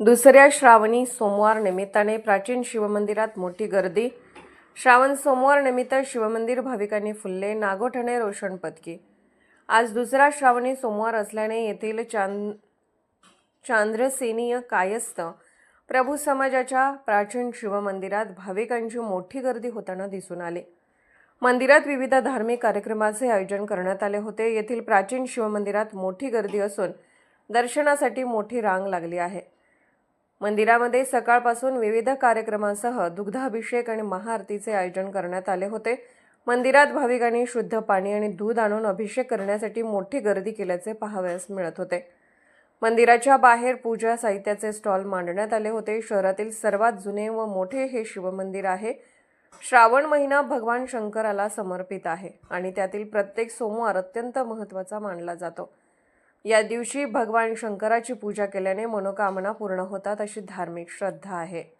दुसऱ्या श्रावणी सोमवार निमित्ताने प्राचीन शिवमंदिरात मोठी गर्दी. श्रावण सोमवार निमित्त शिवमंदिर भाविकांनी फुलले नागोठणे रोषण पदकी. आज दुसरा श्रावणी सोमवार असल्याने येथील चांद चांद्रसेनीय कायस्थ प्रभू समाजाच्या प्राचीन शिवमंदिरात भाविकांची मोठी गर्दी होताना दिसून आली. मंदिरात विविध धार्मिक कार्यक्रमाचे आयोजन करण्यात आले होते. येथील प्राचीन शिवमंदिरात मोठी गर्दी असून दर्शनासाठी मोठी रांग लागली आहे. मंदिरामध्ये सकाळपासून विविध कार्यक्रमांसह दुग्धाभिषेक आणि महाआरतीचे आयोजन करण्यात आले होते. मंदिरात भाविकांनी शुद्ध पाणी आणि दूध आणून अभिषेक करण्यासाठी मोठी गर्दी केल्याचे पाहावयास मिळत होते. मंदिराच्या बाहेर पूजा साहित्याचे स्टॉल मांडण्यात आले होते. शहरातील सर्वात जुने व मोठे हे शिवमंदिर आहे. श्रावण महिना भगवान शंकराला समर्पित आहे आणि त्यातील प्रत्येक सोमवार अत्यंत महत्त्वाचा मानला जातो. या दिवशी भगवान शंकराची पूजा केल्याने मनोकामना पूर्ण होतात अशी धार्मिक श्रद्धा आहे.